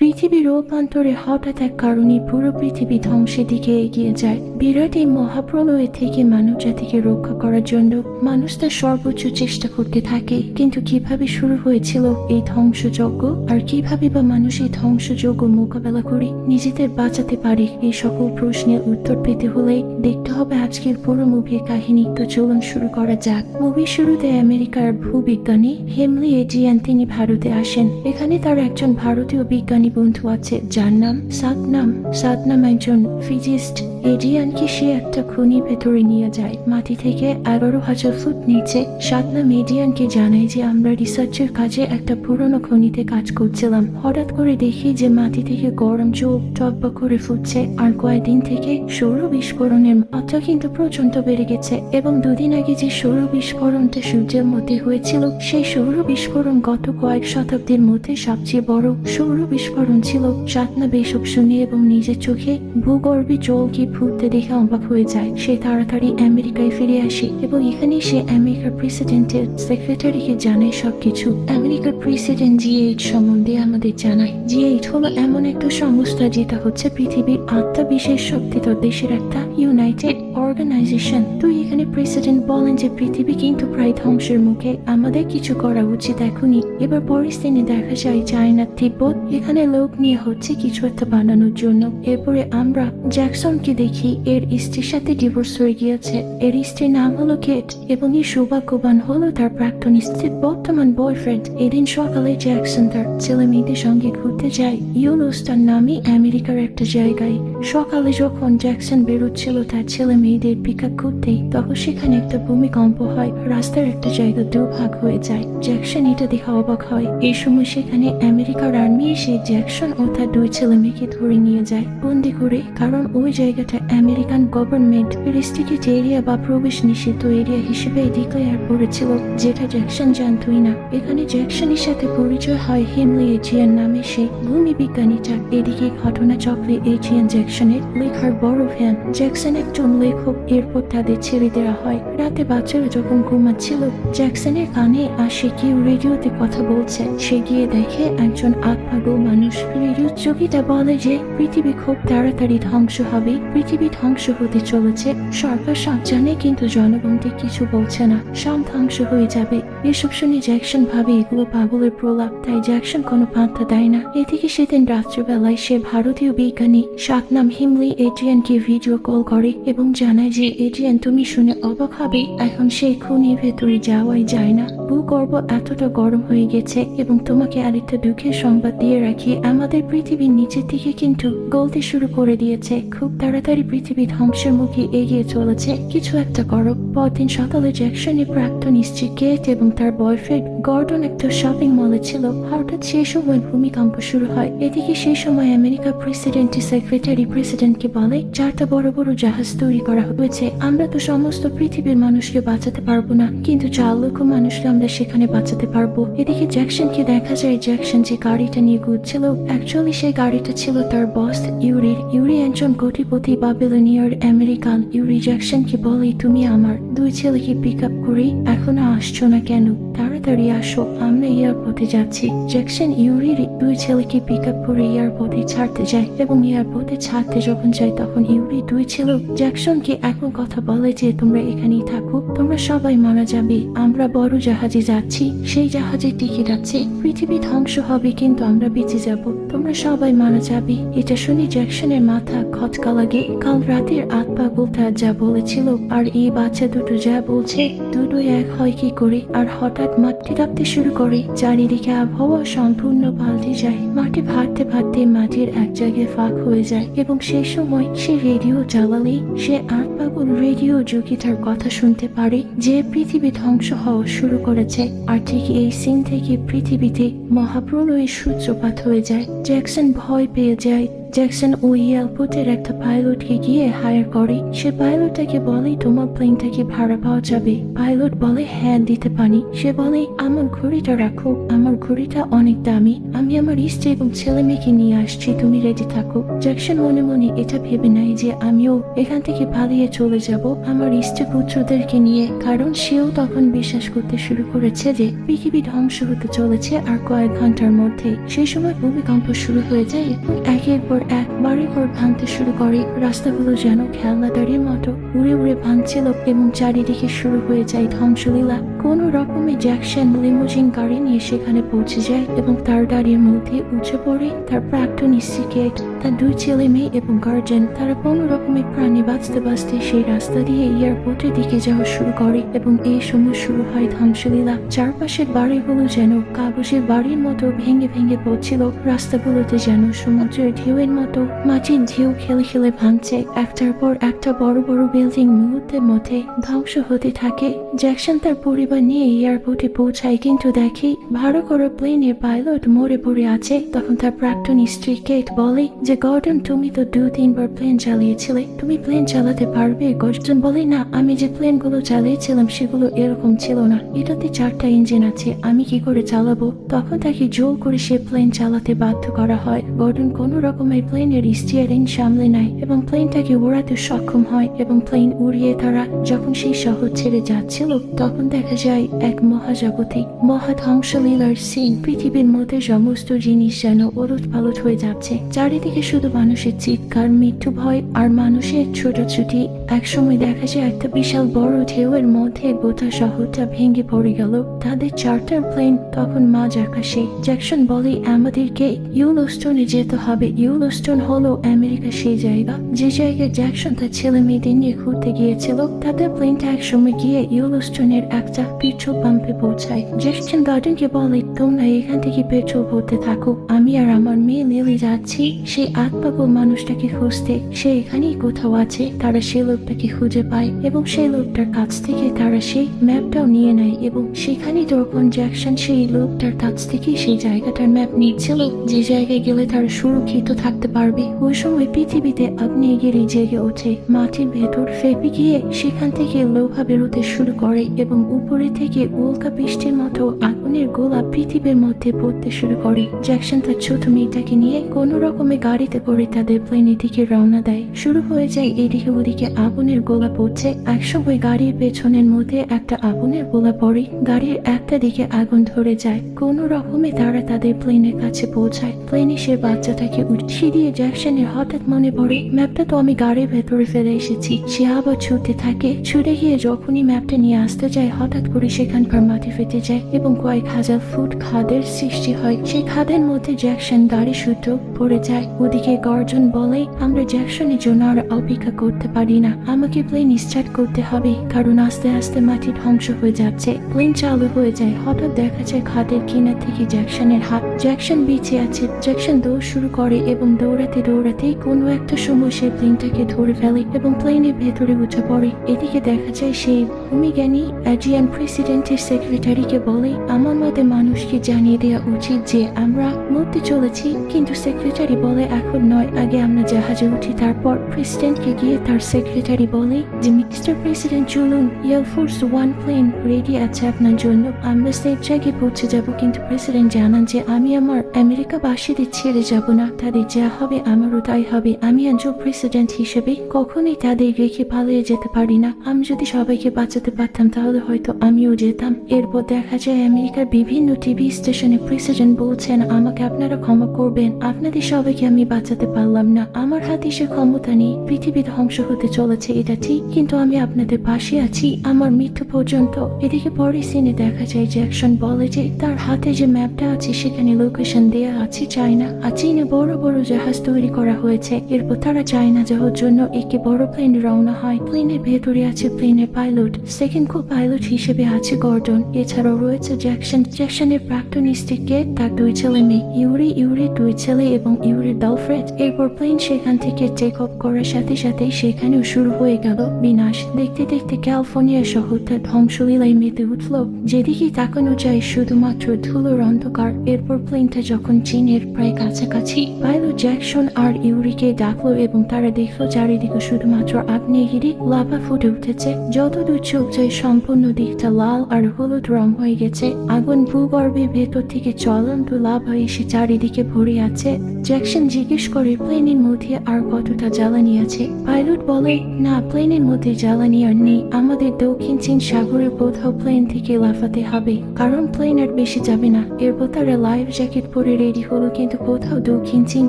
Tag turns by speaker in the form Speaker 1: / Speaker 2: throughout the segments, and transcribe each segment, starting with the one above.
Speaker 1: পৃথিবীর রূপান্তরে হঠাৎ এক কারণে পুরো পৃথিবী ধ্বংসের দিকে এগিয়ে যায়। বিরাট এই মহাপ্রলয় থেকে মানব জাতিকে রক্ষা করার জন্য মানুষ তার সর্বোচ্চ চেষ্টা করতে থাকে। কিন্তু কীভাবে শুরু হয়েছিল এই ধ্বংসযজ্ঞ? আর কীভাবে বা মানুষ এই ধ্বংসযজ্ঞ মোকাবেলা করে নিজেদের বাঁচাতে পারে? এই সকল প্রশ্নের উত্তর পেতে হলে দেখতে হবে আজকের পুরো মুভির কাহিনী। তো চলুন শুরু করা যাক। মুভির শুরুতে আমেরিকার ভূবিজ্ঞানী হেমলি এজিয়ান, তিনি ভারতে আসেন। এখানে তার একজন ভারতীয় বিজ্ঞানী বন্ধু আছে। যার নাম সাতনাম। সাতনাম একজন ফিজিস্ট। এজিয়ানকে সে একটা খনি ভেতরে নিয়ে যায়? মাটি থেকে এগারো হাজার ফুট নিচে সাতনাম এজিয়ানকে জানায় যে আমরা রিসার্চের কাজে একটা পুরনো খনিতে কাজ করছিলাম। হঠাৎ করে দেখি যে মাটি থেকে গরম চোখ টব্বা করে ফুটছে আর কয়েকদিন থেকে সৌর বিস্ফোরণের মাত্রা কিন্তু প্রচণ্ড বেড়ে গেছে এবং দুদিন আগে যে সৌর বিস্ফোরণটা সূর্যের মধ্যে হয়েছিল, সেই সৌর বিস্ফোরণ গত কয়েক শতাব্দীর মধ্যে সবচেয়ে বড় সৌর বিস্ফোরণ ছিল। সাতনাব এসব শুনে এবং নিজের চোখে ভূগর্ভে জলকে ফুটতে দেখে অবাক হয়ে যায়। সে তাড়াতাড়ি আমেরিকায় ফিরে আসে এবং এখানে সে আমেরিকার প্রেসিডেন্টের সেক্রেটারিকে জানায় সবকিছু। আমেরিকার প্রেসিডেন্ট জিএইচ সম্বন্ধে আমাদের জানায় জিএইচ হলো এমন একটা সংস্থা যেটা হচ্ছে পৃথিবীর আটটা বিশেষ শক্তিধর দেশের একটা ইউনাইটেড অর্গানাইজেশন তো এখানে প্রেসিডেন্ট বলেন যে পৃথিবী কিন্তু প্রায় ধ্বংসের মুখে, আমাদের কিছু করা উচিত এখনই। এবার পরিস্থিতি দেখা যায় চায়না তিব্বত, এখানে লোক নিয়ে হচ্ছে কিছু একটা বানানোর জন্য। এরপরে আমরা জ্যাকসনকে দেখি এর স্ত্রীর সাথে ডিভোর্স হয়ে গিয়েছে। এর স্ত্রীর নাম হলো কেট এবং এই সৌভাগ্যবান হলো তার প্রাক্তন স্ত্রীর বর্তমান বয়ফ্রেন্ড এদিন সকালে জ্যাকসন তার ছেলে মেয়েদের সঙ্গে ঘুরতে যায়। ইউলোস তার নামে আমেরিকার একটা জায়গায়। সকালে যখন জ্যাকসন বেরোচ্ছিল তার ছেলে মেয়েদের পিক আপ করতে, তখন সেখানে একটা ভূমিকম্প হয়। রাস্তার একটা জায়গা দুভাগ হয়ে যায়। জ্যাকসন এটা দেখে অবাক হয়। এই সময় সেখানে আমেরিকার আর্মি এসে জ্যাকসন ও তার দুই ছেলে মেয়েকে ধরে নিয়ে যায়। বন্দি করে, কারণ ওই জায়গাটা আমেরিকান গভর্নমেন্ট রেস্ট্রিক্টেড এরিয়া বা প্রবেশ নিষিদ্ধ এরিয়া হিসেবে ডিক্লেয়ার করেছিল, যেটা জ্যাকসন জানতই না। এখানে জ্যাকসনের সাথে পরিচয় হয় হেমলি এজিয়ান নামে সে ভূমি বিজ্ঞানী বিজ্ঞানীটা এদিকে ঘটনা চক্রে এজিয়ান জ্যাকসনের লেখার বড় ফ্যান। জ্যাকসন একজন লেখক, এরপর তাদের ছেড়ে দেওয়া হয়। রাতে বাচ্চারা যখন ঘুমাচ্ছিল, জ্যাকসনের কানে আসে কেউ রেডিওতে কথা বলছে। সে গিয়ে দেখে একজন আত্মাগো মানুষ রেডিও চকিটা বলে যে, পৃথিবী খুব তাড়াতাড়ি ধ্বংস হবে পৃথিবী ধ্বংস হতে চলেছে। সরকার সব জানে কিন্তু জনগণকে কিছু বলছে না। সব ধ্বংস হয়ে যাবে। এসব শুনে জ্যাকসন ভাবে, এগুলো পাগলের প্রলাপ, তাই জ্যাকসন কোনো পাত্তা দেয় না। এদিকে সেদিন রাত্রেবেলায় সে ভারতীয় বিজ্ঞানী শাকনাম হিমলি এজিয়ানকে ভিডিও কল করে এবং জানায় যে এজিয়ান তুমি শুনে অবাক হবে, এখন সেই খুনির ভেতরে যাওয়াই যায় না। ভূগর্ভ এতটা গরম হয়ে গেছে এবং তোমাকে আরেকটা দুঃখের সংবাদ দিয়ে রাখি। আমাদের পৃথিবীর নিচের দিকে কিন্তু গলতে শুরু করে দিয়েছে। খুব তাড়াতাড়ি পৃথিবী ধ্বংসের মুখে এগিয়ে চলেছে। কিছু একটা করো। পরদিন সকালে জ্যাকসনের প্রাক্তন স্ত্রী কেট এবং তার বয়ফ্রেন্ড গর্ডন একটা শপিং মলে ছিল। হঠাৎ সেই সময় ভূমিকম্প শুরু হয়। এদিকে সেই সময় আমেরিকার প্রেসিডেন্টের সেক্রেটারি প্রেসিডেন্টকে বলে চারটা বড় বড় জাহাজ তৈরি করা হয়েছে। আমরা তো সমস্ত পৃথিবীর মানুষকে বাঁচাতে পারব না, কিন্তু চার লক্ষ মানুষকে আমরা সেখানে বাঁচাতে পারব। এদিকে জ্যাকসনকে দেখা যায়, জ্যাকসন যে গাড়িটা নিয়ে ঘুরছিল অ্যাকচুয়ালি সেই গাড়িটা ছিল তার বস ইউরির। ইউরি একজন কোটিপতি বাবিলনিয়ার আমেরিকান। ইউরি জ্যাকসনকে বলে, তুমি আমার দুই ছেলেকে পিক আপ করে এখনও আসছো না কেন? তাড়াতাড়ি আসো আমরা এয়ারপোর্টে যাচ্ছি। জ্যাকসন ইউরির দুই ছেলেকে পিক আপ করে এয়ারপোর্টে ছাড়তে যায় এবং এয়ারপোর্টে ছাড়তে যখন যায় তখন ইউরি দুই ছেলে জ্যাকসনকে এখন কথা বলে যে, তোমরা এখানেই থাকো, তোমরা সবাই মারা যাবে, আমরা বড় জাহাজে যাচ্ছি, সেই জাহাজে টিকিট আছে পৃথিবী ধ্বংস হবে, কিন্তু আমরা বেঁচে যাব, তোমরা সবাই মারা যাবে। এটা শুনে জ্যাকসনের মাথা খটকা লাগে। কাল রাতের আত পাগলটা যা বলেছিল, আর এই বাচ্চা দুটো যা বলছে দুটো এক হয় কি করে, আর হঠাৎ মাটি কাঁপতে শুরু করে। চারিদিকে আবহাওয়া সম্পূর্ণ পাল্টে যায়। মাঠে ভাটতে ভাটতে মাটির এক জায়গায় ফাঁক হয়ে যায় এবং সেই সময় সে রেডিও চালালে সে আট পাগল রেডিও যোগিতার কথা শুনতে পারে যে পৃথিবী ধ্বংস হওয়া শুরু করেছে। আর ঠিক এই সিন থেকে পৃথিবীতে মহাপ্রলয়ের সূত্রপাত হয়ে যায়। জ্যাকসন ভয় পেয়ে যায় জ্যাকসন ওই এয়ারপোর্টের একটা পাইলটকে গিয়ে হায়ার করে। সে পাইলটটাকে বলে, তোমার প্লেনটা কি ভাড়া পাওয়া যাবে। পাইলট বলে হ্যাঁ দিতে পারি। সে বলে, আমার ঘড়িটা রাখো। আমার ঘড়িটা অনেক দামি। আমি আমার স্ত্রী এবং ছেলে মেয়েকে নিয়ে আসছি। তুমি রেডি থাকো। জ্যাকসন মনে মনে এটা ভেবে নাই যে, আমিও এখান থেকে পালিয়ে চলে যাব আমার স্ত্রী পুত্রদেরকে নিয়ে। কারণ সেও তখন বিশ্বাস করতে শুরু করেছে যে, পৃথিবী ধ্বংস হতে চলেছে আর কয়েক ঘণ্টার মধ্যে। সেই সময় ভূমিকম্প শুরু হয়ে যায় একের পর এক বাড়ি ঘর ভাঙতে শুরু করে। রাস্তাগুলো যেন খেলনাদারির মতো। উড়ে উড়ে ভাঙছিল এবং চারিদিকে শুরু হয়ে যায় ধ্বংসলীলা। কোনো রকমে জ্যাকসন লিমোজিন গাড়ি নিয়ে সেখানে পৌঁছে যায় এবং তার গাড়ির মধ্যে উঠে পড়ে তার প্রাক্তন স্ত্রীকেট তার দুই ছেলে মেয়ে এবং গার্জেন, তারা কোনো রকমের প্রাণী বাঁচতে বাঁচতে সেই রাস্তা দিয়ে এয়ারপোর্টের দিকে যাওয়া শুরু করে এবং এই সময় শুরু হয় ধ্বংসলীলা। চারপাশের বাড়িগুলো যেন কাগজের বাড়ির মতো ভেঙে ভেঙে পড়ছিল। রাস্তাগুলোতে যেন সমুদ্রের ঢেউয়ের মতো মাটির ঢেউ খেলে খেলে ভাঙছে। একটার পর একটা বড় বড় বিল্ডিং মুহূর্তের মধ্যে ধ্বংস হতে থাকে। জ্যাকসন তার পরিবার নিয়ে এয়ারপোর্টে পৌঁছায়, কিন্তু দেখে ভাড়া করা প্লেনের পাইলট মরে পড়ে আছে। তখন তার প্রাক্তন স্ত্রী কেট বলে যে গর্ডন তুমি তো দু, তিনবার প্লেন চালিয়েছিলে। তুমি প্লেন চালাতে পারবে? গর্জন বলে, না, আমি যে প্লেনগুলো চালিয়েছিলাম সেগুলো এরকম ছিল না। এটাতে চারটা ইঞ্জিন আছে, আমি কি করে চালাবো? তখন তাকে জোর করে সে প্লেন চালাতে বাধ্য করা হয়। গর্ডন কোনো কোন রকমের প্লেনের স্টিয়ারিং সামলে নেয় এবং প্লেনটাকে উড়াতে সক্ষম হয় এবং প্লেন উড়িয়ে তারা যখন সেই শহর ছেড়ে যাচ্ছিল তখন দেখা যায় এক মহাজাগতিক মহা ধ্বংসলীলার সিন পৃথিবীর মধ্যে সমস্ত জিনিস যেন ওলট পালট হয়ে যাচ্ছে চারিদিকে শুধু মানুষের চিৎকার মৃত্যু ভয় আর মানুষের ছোটাছুটি একসময় দেখা যায় একটা বিশাল বড় ঢেউয়ের মধ্যে গোটা শহরটা ভেঙে পড়ে গেল তাদের চার্টার প্লেন তখন মাঝ আকাশে জ্যাকসন বলে আমাদেরকে ইউলোস্টোনে যেতে হবে ইউলোস্টোন হলো আমেরিকা সেই জায়গা। যে জায়গায় জ্যাকসন তার ছেলে মেয়েদের নিয়ে ঘুরতে গিয়েছিল তাদের প্লেনটা একসময় গিয়ে ইউলোস্টোনের একটা পেট্রোল পাম্পে পৌঁছায়। জ্যাকসন গার্ডেনকে বলে, তোমরা এখান থেকে পেট্রোল ভরতে থাকো। আমি আর আমার মেয়ে লিলি যাচ্ছি। সেই আত্মাবল মানুষটাকে খুঁজতে। সে এখানেই কোথাও আছে। তারা সেই লোকটাকে খুঁজে পায় এবং সেই লোকটার কাছ থেকে তারা সেই ম্যাপটাও নিয়ে নেয় এবং সেখানেই তখন জ্যাকসন সেই লোকটার কাছ থেকে সেই জায়গাটার ম্যাপ নিচ্ছিল। যে জায়গায় গেলে তারা সুরক্ষিত থাকতে পারবে। ওই সময় পৃথিবীতে আগ্নেয়গিরি জেগে ওঠে। মাটির ভেতর ফেপে গিয়ে সেখান থেকে লোহা বেরোতে শুরু করে এবং উপরে থেকে উল্কা বৃষ্টির মতো আগুনের গোলা পৃথিবীর মধ্যে পড়তে শুরু করে। জ্যাকসন তার ছোট মেয়েটাকে নিয়ে কোনো রকমে গাড়িতে করে তাদের প্লেনের দিকে রওনা দেয়। শুরু হয়ে যায় এদিকে ওদিকে আগুনের গোলা পড়ছে। একসময় গাড়ির পেছনের মধ্যে একটা আগুনের গোলা পড়ে। গাড়ির একটা দিকে আগুন ধরে যায়। কোনো রকমে তারা তাদের প্লেনের কাছে পৌঁছায়। প্লেনে সে বাচ্চাটাকে উঠিয়ে দিয়ে জ্যাকসনের হঠাৎ মনে পড়ে ম্যাপটা তো আমি গাড়ির ভেতরে ফেলে এসেছি। সে আবার ছুটতে থাকে। ছুটে গিয়ে যখনই ম্যাপটা নিয়ে আসতে যায়, হঠাৎ করে সেখানকার মাটি ফেটে যায় এবং কয়েক হাজার ফুট খাদের সৃষ্টি হয়। সেই খাদের মধ্যে জ্যাকসন গাড়ি শুদ্ধ পড়ে যায়। ওদিকে গর্জন বলে, আমরা জ্যাকসনের জন্য আর অপেক্ষা করতে পারি না। আমাকে প্লেন স্টার্ট করতে হবে, কারণ আস্তে আস্তে মাটি ধ্বংস হয়ে যাচ্ছে। প্লেন চালু হয়ে যায়। হঠাৎ দেখা যায় খাদের কিনার থেকে জ্যাকসনের হাত। জ্যাকসন বেঁচে আছে। জ্যাকসন দৌড় শুরু করে এবং দৌড়াতে দৌড়াতে কোনো একটা সময় সে প্লেনটাকে ধরে ফেলে এবং প্লেনের ভেতরে উঠে পড়ে। এদিকে দেখা যায় সেই ভূমিজ্ঞানী অ্যাজিয়ান প্রেসিডেন্টের সেক্রেটারিকে বলে, আমার মতে মানুষকে জানিয়ে দেওয়া উচিত যে আমরা মরতে চলেছি, কিন্তু সেক্রেটারি বলে এখন নয়। আগে আমরা জাহাজে উঠি, তারপর প্রেসিডেন্টকে গিয়ে তার সেক্রেটারি বলে যে, মিস্টার প্রেসিডেন্ট চলুন air force one plane ready আছে আপনার জন্য। আমরা সেফ জায়গায় পৌঁছে যাব, কিন্তু প্রেসিডেন্ট জানান যে, আমি আমার আমেরিকাবাসীদের ছেড়ে যাব না। তাদের যা হবে আমারও তাই হবে। আমি একজন প্রেসিডেন্ট হিসেবে কখনোই তাদের রেখে পালিয়ে যেতে পারি না। আমি যদি সবাইকে বাঁচাতে পারতাম, তাহলে হয়তো আমিও যেতাম। এরপর দেখা যায় আমেরিকার বিভিন্ন টিভি স্টেশনে প্রেসিডেন্ট বলছেন, আমাকে আপনারা ক্ষমা করবেন। আপনাদের সবাইকে আমি বাঁচাতে পারলাম না। আমার হাতে সে ক্ষমতা নেই। পৃথিবী ধ্বংস হতে চলেছে, এটা ঠিক। কিন্তু আমি আপনাদের পাশে আছি। আমার মৃত্যু পর্যন্ত। এদিকে পরে সিনে দেখা যায় জ্যাকসন বলে যে তার হাতে যে ম্যাপটা আছে, সেখানে লোকেশন দেয়া আছে চায়না। আর চীনে বড় বড় জাহাজ তৈরি করা হয়েছে। এরপর তারা চায়না যাওয়ার জন্য একটি বড় প্লেন রওনা হয়। প্লেনের ভেতরে আছে প্লেনের পাইলট সেকেন্ড কো পাইলট হিসেবে আছে গর্ডন এছাড়াও রয়েছে জ্যাকসন জ্যাকসনের প্রাক্তন স্ত্রীকে তার দুই ছেলে মেয়ে ইউরি ইউরির দুই ছেলে এবং ইউরির গার্লফ্রেন্ড এরপর প্লেন সেখান থেকে টেক অফ করার সাথে সাথে সেখানেও শুরু হয়ে গেল বিনাশ। দেখতে দেখতে ক্যালিফোর্নিয়া শহরটা ধ্বংসলীলায় মেতে উঠল। যেদিকে তাকানো যায় শুধুমাত্র ধুলোর অন্ধকার। এরপর প্লেনটা যখন চীনের প্রায় কাছাকাছি, পাইলট জ্যাকসন আর ইউরিকে ডাকলো এবং তারা দেখল চারিদিকে শুধুমাত্র আগ্নেয়গিরি, লাভা ফুটে উঠেছে। যত দূর চোখ যায় সম্পূর্ণ দিকটা লাল আর হলুদ রং হয়ে গেছে। আগুন ভূগর্ভের ভেতর থেকে চলন্ত লাভা এসে চারিদিকে ভরে আছে, জ্যাকসন জিজ্ঞেস করে, প্লেনের মধ্যে আর কতটা জ্বালানি আছে? পাইলট বলে, না, প্লেনের মধ্যে জ্বালানি আর নেই। আমাদের দক্ষিণ চীন সাগরের কোথাও প্লেন থেকে লাফাতে হবে, কারণ প্লেন আর বেশি যাবে না। এরপর তারা লাইফ জ্যাকেট পরে রেডি হলো, কিন্তু কোথাও দক্ষিণ চীন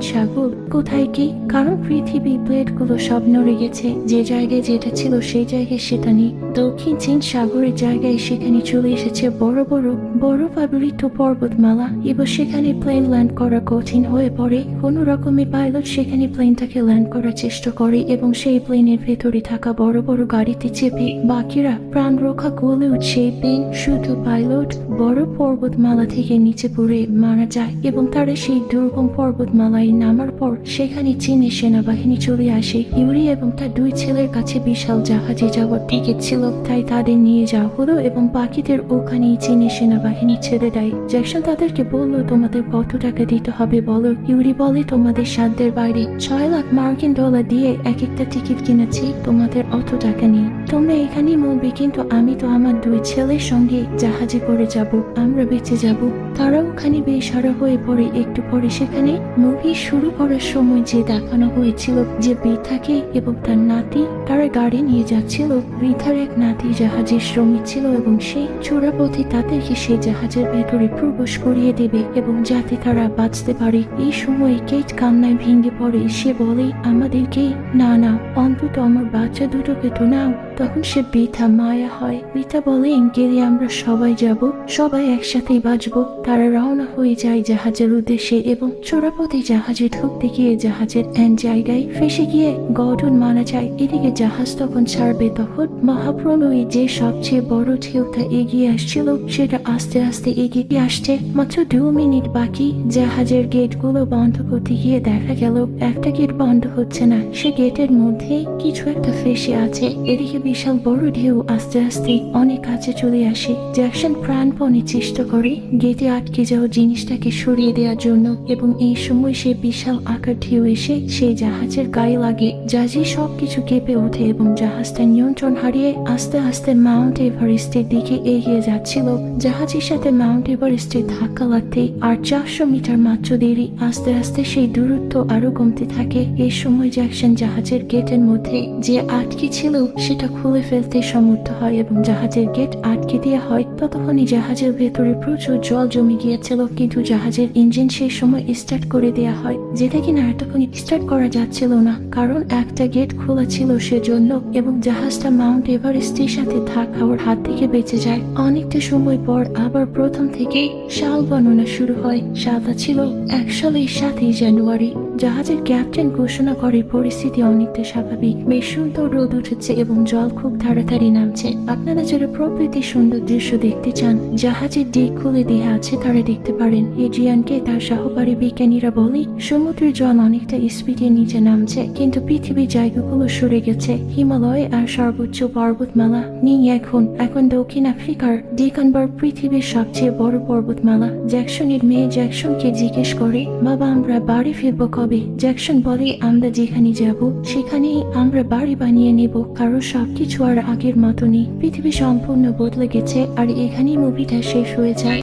Speaker 1: সাগর কোথায় কি? কারণ পৃথিবী প্লেটগুলো সব নড়ে গেছে যে জায়গায় যেটা ছিল সেই জায়গায় সেটা নেই। দক্ষিণ চীন সাগরের জায়গায় সেখানে চলে এসেছে বড় বড় বরফ আবৃত পর্বতমালা, এবার সেখানে প্লেন ল্যান্ড করা কঠিন হয়ে পড়ে। কোনো রকমের পাইলট সেখানে প্লেনটাকে ল্যান্ড করার চেষ্টা করে এবং সেই প্লেনের ভেতরে থাকা বড় বড় গাড়িতে চেপে। বাকিরা প্রাণ রক্ষা করলেও সেই প্লেন শুধু পাইলট বড় পর্বতমালা থেকে নিচে পড়ে মারা যায় এবং তারা সেই দুর্গম পর্বতমালায় নামার পর সেখানে চীনের সেনাবাহিনী চলে আসে। ইউরি এবং তার দুই ছেলের কাছে বিশাল জাহাজে যাওয়ার টিকিট ছিল, তাই তাদের নিয়ে যাওয়া হলো এবং বাকিদের ওখানেই চীনের সেনাবাহিনী ছেড়ে দেয় জ্যাকসন তাদেরকে বলল, তোমাদের কত টাকা দিতে হবে বলো? ইউরি বলে, তোমাদের সাধ্যের বাইরে ছয় লাখ মার্কিন ডলার দিয়ে এক একটা টিকিট কিনেছি, তোমাদের অত টাকা নেই। তোমরা এখানেই মরবে, কিন্তু আমি তো আমার দুই ছেলের সঙ্গে জাহাজে করে যাব, আমরা বেঁচে যাব। তারা ওখানে বেসারা হয়ে পড়ে। একটু পরে সেখানে মুভি শুরু করার সময় যে দেখানো হয়েছিল যে বৃথাকে এবং তার নাতি, তারা গাড়ি নিয়ে যাচ্ছিল। বৃথার এক নাতি জাহাজের শ্রমিক ছিল এবং সেই চোরাপথে তাদেরকে সেই জাহাজের ভেতরে প্রবেশ করিয়ে দেবে এবং যাতে তারা বাঁচতে পারে, এই সময় কেট কান্নায় ভেঙে পড়ে। সে বলে, আমাদেরকে, না না, অন্তত আমার বাচ্চা দুটোকে তো নাও। তখন সে বৃথা মায়া হয়। বৃথা বলে গেলে আমরা সবাই যাব, সবাই একসাথেই বাঁচবো। তারা রওনা হয়ে যায় জাহাজের উদ্দেশ্যে এবং চোরাপথে জাহাজে ঢুকতে গিয়ে জাহাজের এন জায়গায় ফেসে গিয়ে গঠন মারা যায়। এদিকে জাহাজ তখন ছাড়বে তখন মহাপ্রলয়ে যে সবচেয়ে বড় ঢেউটা এগিয়ে আসছিল, সেটা আস্তে আস্তে এগিয়ে আসছে। মাত্র দু মিনিট বাকি, জাহাজের গেটগুলো বন্ধ করতে গিয়ে দেখা গেল, একটা গেট বন্ধ হচ্ছে না। সে গেটের মধ্যে কিছু একটা ফেসে আছে। এদিকে বিশাল বড় ঢেউ আস্তে আস্তে অনেক কাছে চলে আসে। জ্যাকসন প্রাণপণে চেষ্টা করে গেটে আটকে যাওয়া জিনিসটাকে সরিয়ে দেওয়ার জন্য এবং এই সময় সে বিশাল আকার ঢেউ এসে সেই জাহাজের গায়ে লাগে। জাহাজে সবকিছু কেঁপে ওঠে এবং জাহাজটা নিয়ন্ত্রণ হারিয়ে আস্তে আস্তে মাউন্ট এভারেস্টের দিকে এগিয়ে যাচ্ছিল। জাহাজের সাথে মাউন্ট এভারেস্টের ধাক্কা লাগতে আর চারশো মিটার মাত্র দেরি আস্তে আস্তে সেই দূরত্ব আরও কমতে থাকে। এই সময় জ্যাকসন জাহাজের গেটের মধ্যে যে আটকে ছিল সেটা খুলে ফেলতে সমর্থ হয় এবং জাহাজের গেট আটকে দেওয়া হয়। ততক্ষণই জাহাজের ভেতরে প্রচুর জল জমে গিয়েছিল, কিন্তু জাহাজের ইঞ্জিন সেই সময় স্টার্ট করে দেওয়া হয়, যেটা কিনা এতক্ষণ স্টার্ট করা যাচ্ছিল না, কারণ একটা গেট খোলা ছিল সেজন্য এবং জাহাজটা মাউন্ট এভারেস্টের সাথে ধাক খাওয়ার হাত থেকে বেঁচে যায়। অনেকটা সময় পর আবার প্রথম থেকেই শাল গণনা শুরু হয়। সালটা ছিল এক সালের সাতই জানুয়ারি। জাহাজের ক্যাপ্টেন ঘোষণা করে, পরিস্থিতি অনেকটা স্বাভাবিক। বেশ সুন্দর রোদ উঠেছে এবং জল খুব তাড়াতাড়ি নামছে। আপনারা যারা প্রকৃতির সুন্দর দৃশ্য দেখতে চান, জাহাজের দিক খুলে দিয়ে আছে তারা দেখতে পারেন। এড্রিয়ানকে তার সহকারী বিজ্ঞানীরা বলে, সমুদ্রের জল অনেকটা স্পিডে নিচে নামছে, কিন্তু পৃথিবীর জায়গাগুলো সরে গেছে। হিমালয় আর সর্বোচ্চ পর্বতমালা নেই এখন। এখন দক্ষিণ আফ্রিকার ডিকানবার্গ পৃথিবীর সবচেয়ে বড় পর্বতমালা। জ্যাকসনের মেয়ে জ্যাকসনকে জিজ্ঞেস করে, বাবা, আমরা বাড়ি ফিরবো কবে? জ্যাকসন বলে, আমরা যেখানে যাব, সেখানেই আমরা বাড়ি বানিয়ে নেব। কারণ সবকিছু আর আগের মতনই। নেই পৃথিবী সম্পূর্ণ বদলে গেছে আর এখানেই মুভিটা শেষ হয়ে যায়।